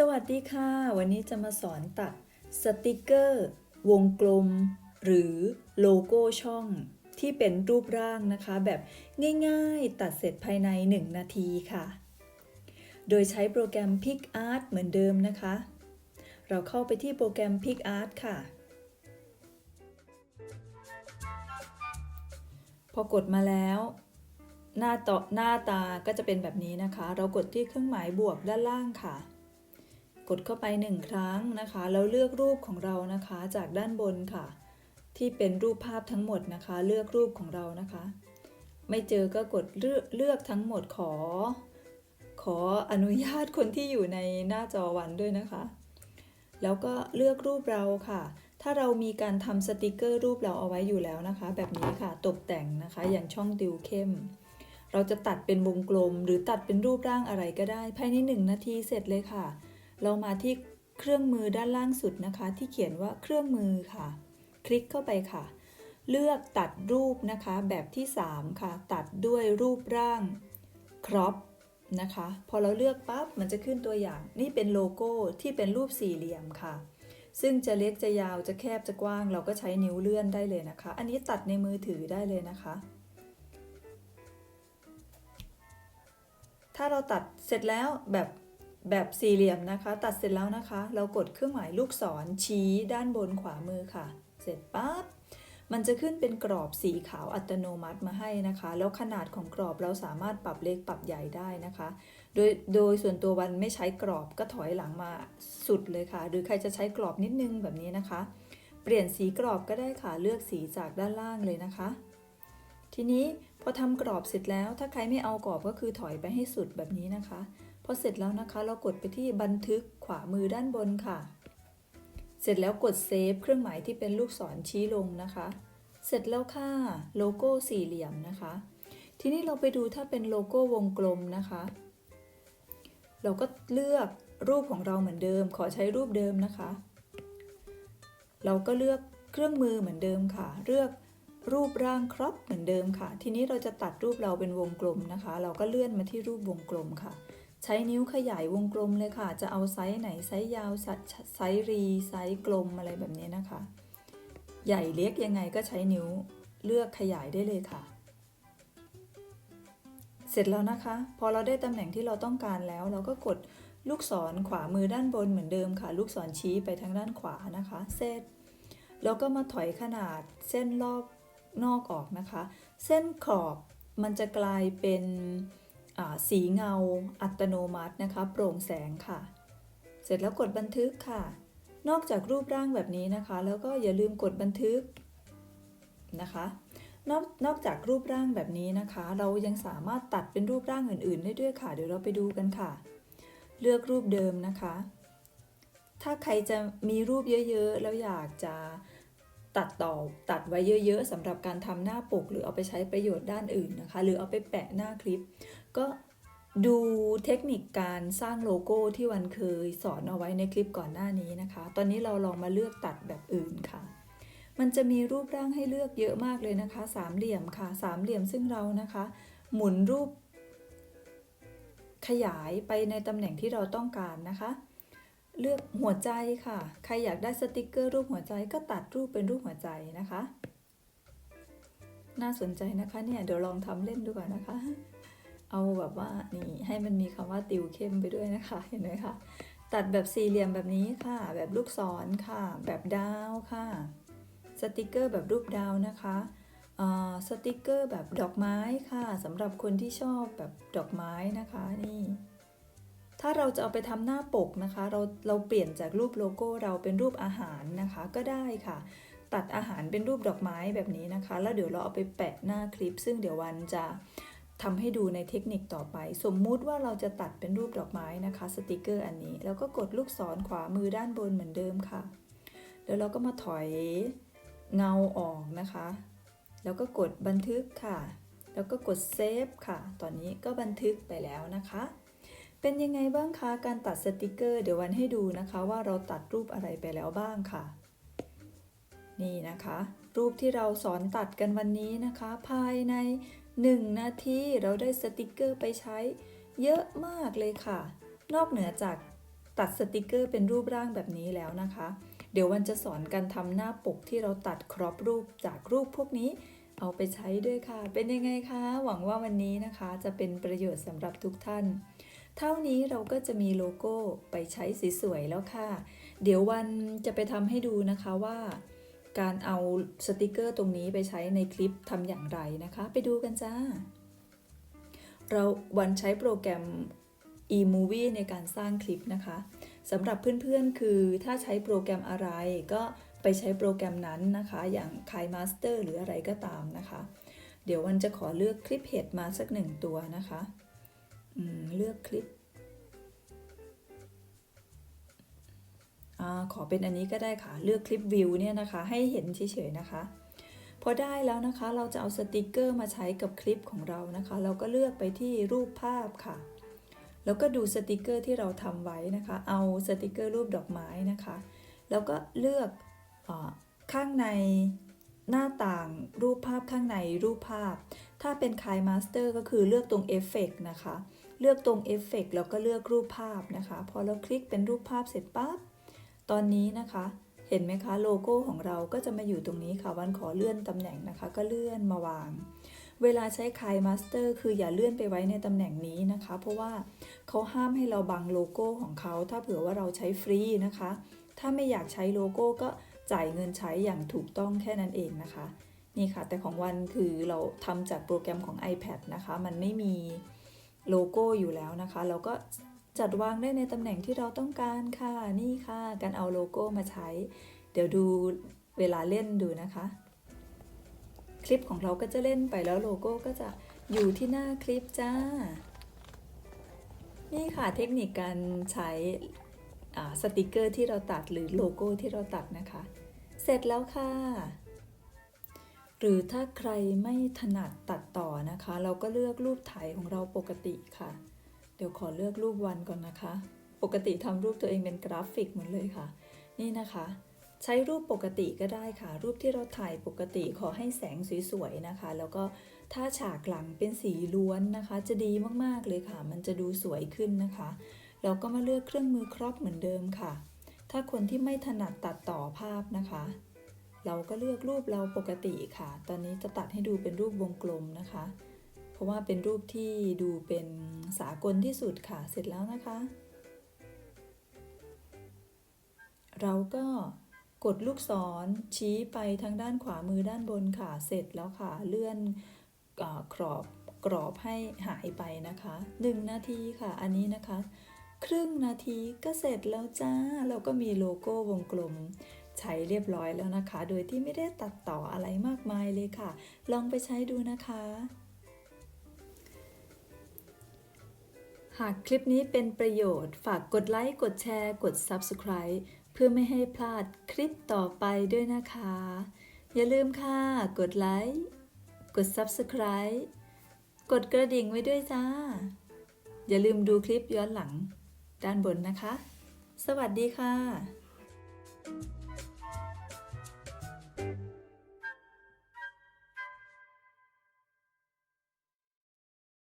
สวัสดีค่ะ วันนี้จะมาสอนตัดสติกเกอร์ วงกลม หรือโลโก้ช่องที่เป็นรูปร่างนะคะ แบบง่ายๆ ตัดเสร็จภายใน 1 นาทีค่ะ โดยใช้โปรแกรม PicArt เหมือนเดิมนะคะ เราเข้าไปที่โปรแกรม PicArt ค่ะ พอกดมาแล้วหน้าต่อหน้าตาก็จะเป็นแบบนี้นะคะ เรากดที่เครื่องหมายบวกด้านล่างค่ะ กดเข้าไปหนึ่งครั้งนะคะ แล้วเลือกรูปของเรานะคะจากด้านบนค่ะ ที่เป็นรูปภาพทั้งหมดนะคะ เลือกรูปของเรานะคะ ไม่เจอก็กดเลือกเลือกทั้งหมดขอ ขออนุญาตคนที่อยู่ในหน้าจอวันด้วยนะคะ แล้วก็เลือกรูปเราค่ะ ถ้าเรามีการทำสติกเกอร์รูปเราเอาไว้อยู่แล้วนะคะ แบบนี้ค่ะตกแต่งนะคะ อย่างช่องติวเข้มเราจะตัดเป็นวงกลม หรือตัดเป็นรูปร่างอะไรก็ได้ ภายในหนึ่งนาทีเสร็จเลยค่ะ เรามาที่เครื่องมือด้านล่างสุดนะคะ ที่เขียนว่าเครื่องมือค่ะ คลิกเข้าไปค่ะ เลือกตัดรูปนะคะ แบบที่ 3 ค่ะ ตัดด้วยรูปร่างครอปนะคะ พอเราเลือกปั๊บมันจะขึ้นตัวอย่าง นี่เป็นโลโก้ที่เป็นรูปสี่เหลี่ยมค่ะ ซึ่งจะเล็กจะยาวจะแคบจะกว้าง เราก็ใช้นิ้วเลื่อนได้เลยนะคะ อันนี้ตัดในมือถือได้เลยนะคะ ถ้าเราตัดเสร็จแล้วแบบ แบบสี่เหลี่ยมนะคะ ตัดเสร็จแล้วนะคะ เรากดเครื่องหมายลูกศรชี้ด้านบนขวามือค่ะ เสร็จปั๊บมันจะขึ้นเป็นกรอบสีขาวอัตโนมัติมาให้นะคะ แล้วขนาดของกรอบเราสามารถปรับเล็กปรับใหญ่ได้นะคะ โดยโดยส่วนตัววันไม่ใช้กรอบก็ถอยหลังมาสุดเลยค่ะ หรือใครจะใช้กรอบนิดนึงแบบนี้นะคะ เปลี่ยนสีกรอบก็ได้ค่ะเลือกสีจากด้านล่างเลยนะคะ ทีนี้พอทำกรอบเสร็จแล้ว ถ้าใครไม่เอากรอบก็คือถอยไปให้สุดแบบนี้นะคะ พอเสร็จแล้วนะคะ เรากดไปที่บันทึกขวามือด้านบนค่ะ เสร็จแล้วกดเซฟเครื่องหมายที่เป็นลูกศรชี้ลงนะคะ เสร็จแล้วค่ะโลโก้สี่เหลี่ยมนะคะ ทีนี้เราไปดูถ้าเป็นโลโก้วงกลมนะคะ เราก็เลือกรูปของเราเหมือนเดิม ขอใช้รูปเดิมนะคะ เราก็เลือกเครื่องมือเหมือนเดิมค่ะ เลือกรูปร่างครอปเหมือนเดิมค่ะ ทีนี้เราจะตัดรูปเราเป็นวงกลมนะคะ เราก็เลื่อนมาที่รูปวงกลมค่ะ ใช้นิ้วขยายวงกลมเลยค่ะ จะเอาไซส์ไหนไซส์ยาวไซส์รีไซส์กลมอะไรแบบนี้นะคะ ใหญ่เล็กยังไงก็ใช้นิ้วเลือกขยายได้เลยค่ะ เสร็จแล้วนะคะ พอเราได้ตำแหน่งที่เราต้องการแล้ว เราก็กดลูกศรขวามือด้านบนเหมือนเดิมค่ะ ลูกศรชี้ไปทางด้านขวานะคะ เสร็จแล้วก็มาถอยขนาดเส้นรอบนอกออกนะคะ เส้นขอบมันจะกลายเป็น สีเงา อัตโนมัตินะคะ โปร่งแสงค่ะ เสร็จแล้วกดบันทึกค่ะ นอกจากรูปร่างแบบนี้นะคะ แล้วก็อย่าลืมกดบันทึกนะคะนอกนอกจากรูปร่างแบบนี้นะคะ เรายังสามารถตัดเป็นรูปร่างอื่น ๆ ได้ด้วยค่ะ เดี๋ยวเราไปดูกันค่ะ เลือกรูปเดิมนะคะ ถ้าใครจะมีรูปเยอะ ๆ แล้วอยากจะ ตัดต่อตัดไว้เยอะ ๆสำหรับการทำหน้าปก หรือเอาไปใช้ประโยชน์ด้านอื่นนะคะ หรือเอาไปแปะหน้าคลิป ก็ดูเทคนิคการสร้างโลโก้ที่วันเคยสอนเอาไว้ในคลิปก่อนหน้านี้นะคะ ตอนนี้เราลองมาเลือกตัดแบบอื่นค่ะ มันจะมีรูปร่างให้เลือกเยอะมากเลยนะคะ สามเหลี่ยมค่ะ สามเหลี่ยมซึ่งเรานะคะ หมุนรูป ขยายไปในตำแหน่งที่เราต้องการนะคะ เลือกหัวใจค่ะ ใครอยากได้สติกเกอร์รูปหัวใจก็ตัดรูปเป็นรูปหัวใจนะคะ น่าสนใจนะคะเนี่ยเดี๋ยวลองทำเล่นดูก่อนนะคะ เอาแบบว่านี่ให้มันมีคำว่าติวเข้มไปด้วยนะคะ เห็นไหมคะ ตัดแบบสี่เหลี่ยมแบบนี้ค่ะ แบบลูกศรค่ะ แบบดาวค่ะ สติกเกอร์แบบรูปดาวนะคะสติกเกอร์แบบดอกไม้ค่ะสำหรับคนที่ชอบแบบดอกไม้นะคะนี่ ถ้าเราจะเอาไปทำหน้าปกนะคะ เราเราเปลี่ยนจากรูปโลโก้เราเป็นรูปอาหารนะคะก็ได้ค่ะ ตัดอาหารเป็นรูปดอกไม้แบบนี้นะคะ แล้วเดี๋ยวเราเอาไปแปะหน้าคลิป ซึ่งเดี๋ยววันจะทำให้ดูในเทคนิคต่อไป สมมุติว่าเราจะตัดเป็นรูปดอกไม้นะคะสติกเกอร์อันนี้ แล้วก็กดลูกศรขวามือด้านบนเหมือนเดิมค่ะ แล้วเราก็มาถอยเงาออกนะคะ แล้วก็กดบันทึกค่ะ แล้วก็กดเซฟค่ะ ตอนนี้ก็บันทึกไปแล้วนะคะ เป็นยังไงบ้างคะการตัดสติกเกอร์ เดี๋ยววันให้ดูนะคะว่าเราตัดรูปอะไรไปแล้วบ้างค่ะ นี่นะคะ รูปที่เราสอนตัดกันวันนี้นะคะ ภายใน 1 นาทีเราได้สติกเกอร์ไปใช้ เยอะมากเลยค่ะ นอกเหนือจากตัดสติกเกอร์เป็นรูปร่างแบบนี้แล้วนะคะ เดี๋ยววันจะสอนการทำหน้าปกที่เราตัดครอปรูปจากรูปพวกนี้เอาไปใช้ด้วยค่ะ เป็นยังไงคะ หวังว่าวันนี้นะคะจะเป็นประโยชน์สำหรับทุกท่าน เท่านี้เราก็จะมีโลโก้ไปใช้สวยๆแล้วค่ะ เดี๋ยววันจะไปทำให้ดูนะคะว่า การเอาสติกเกอร์ตรงนี้ไปใช้ในคลิปทำอย่างไรนะคะ ไปดูกันจ้า เราวันใช้โปรแกรม eMovie ในการสร้างคลิปนะคะสำหรับเพื่อนๆ คือถ้าใช้โปรแกรมอะไรก็ไปใช้โปรแกรมนั้นนะคะ อย่าง KiMaster หรืออะไรก็ตามนะคะ เดี๋ยววันจะขอเลือกคลิปเห็ดมาสักหนึ่งตัวนะคะ เลือกคลิปอขอเป็นอันนี้ก็ได้ค่ะ เลือกคลิปวิวเนี่ยนะคะ ให้เห็นเฉยๆนะคะ พอได้แล้วนะคะ เราจะเอาสติกเกอร์มาใช้กับคลิปของเรานะคะ เราก็เลือกไปที่รูปภาพค่ะ แล้วก็ดูสติกเกอร์ที่เราทำไว้นะคะ เอาสติกเกอร์รูปดอกไม้นะคะ แล้วก็เลือกอข้างใน หน้าต่างรูปภาพข้างในรูปภาพ ถ้าเป็น Kai Master ก็คือเลือกตรงเอฟเฟกนะคะ เลือกตรงเอฟเฟกแล้วก็เลือกรูปภาพนะคะ พอเราคลิกเป็นรูปภาพเสร็จปั๊บ ตอนนี้นะคะ เห็นไหมคะโลโก้ของเราก็จะมาอยู่ตรงนี้ค่ะ วันขอเลื่อนตำแหน่งนะคะ ก็เลื่อนมาวาง เวลาใช้ Kai Master คืออย่าเลื่อนไปไว้ในตำแหน่งนี้นะคะ เพราะว่าเขาห้ามให้เราบังโลโก้ของเขา ถ้าเผื่อว่าเราใช้ฟรีนะคะ ถ้าไม่อยากใช้โลโก้ก็ จ่ายเงินใช้อย่างถูกต้องแค่นั้นเองนะคะ นี่ค่ะ แต่ของวันคือเราทำจากโปรแกรมของ iPad นะคะ มันไม่มีโลโก้อยู่แล้วนะคะ เราก็จัดวางได้ในตำแหน่งที่เราต้องการค่ะ นี่ค่ะ การเอาโลโก้มาใช้ เดี๋ยวดูเวลาเล่นดูนะคะ คลิปของเราก็จะเล่นไปแล้วโลโก้ก็จะอยู่ที่หน้าคลิปจ้า นี่ค่ะเทคนิคการใช้ สติกเกอร์ที่เราตัดหรือโลโก้ที่เราตัดนะคะ เสร็จแล้วค่ะ หรือถ้าใครไม่ถนัดตัดต่อนะคะ เราก็เลือกรูปถ่ายของเราปกติค่ะ เดี๋ยวขอเลือกรูปวันก่อนนะคะ ปกติทำรูปตัวเองเป็นกราฟิกหมดเลยค่ะ นี่นะคะ ใช้รูปปกติก็ได้ค่ะ รูปที่เราถ่ายปกติขอให้แสงสวยๆนะคะ แล้วก็ถ้าฉากหลังเป็นสีล้วนนะคะ จะดีมากๆเลยค่ะ มันจะดูสวยขึ้นนะคะ เราก็มาเลือกเครื่องมือครอปเหมือนเดิมค่ะ ถ้าคนที่ไม่ถนัดตัดต่อภาพนะคะ เราก็เลือกรูปเราปกติค่ะ ตอนนี้จะตัดให้ดูเป็นรูปวงกลมนะคะ เพราะว่าเป็นรูปที่ดูเป็นสากลที่สุดค่ะ เสร็จแล้วนะคะ เราก็กดลูกศรชี้ไปทางด้านขวามือด้านบนค่ะ เสร็จแล้วค่ะ เลื่อนออกรอบกรอบให้หายไปนะคะ 1 นาทีค่ะ อันนี้นะคะ ครึ่งนาทีก็เสร็จแล้วจ้าเราก็มีโลโก้วงกลม ใช้เรียบร้อยแล้วนะคะ โดยที่ไม่ได้ตัดต่ออะไรมากมายเลยค่ะ ลองไปใช้ดูนะคะ หากคลิปนี้เป็นประโยชน์ ฝากกดไลค์ กดแชร์ กด Subscribe เพื่อไม่ให้พลาดคลิปต่อไปด้วยนะคะ อย่าลืมค่ะ กดไลค์ กด Subscribe กดกระดิ่งไว้ด้วยจ้า อย่าลืมดูคลิปย้อนหลัง ด้านบนนะคะ สวัสดีค่ะ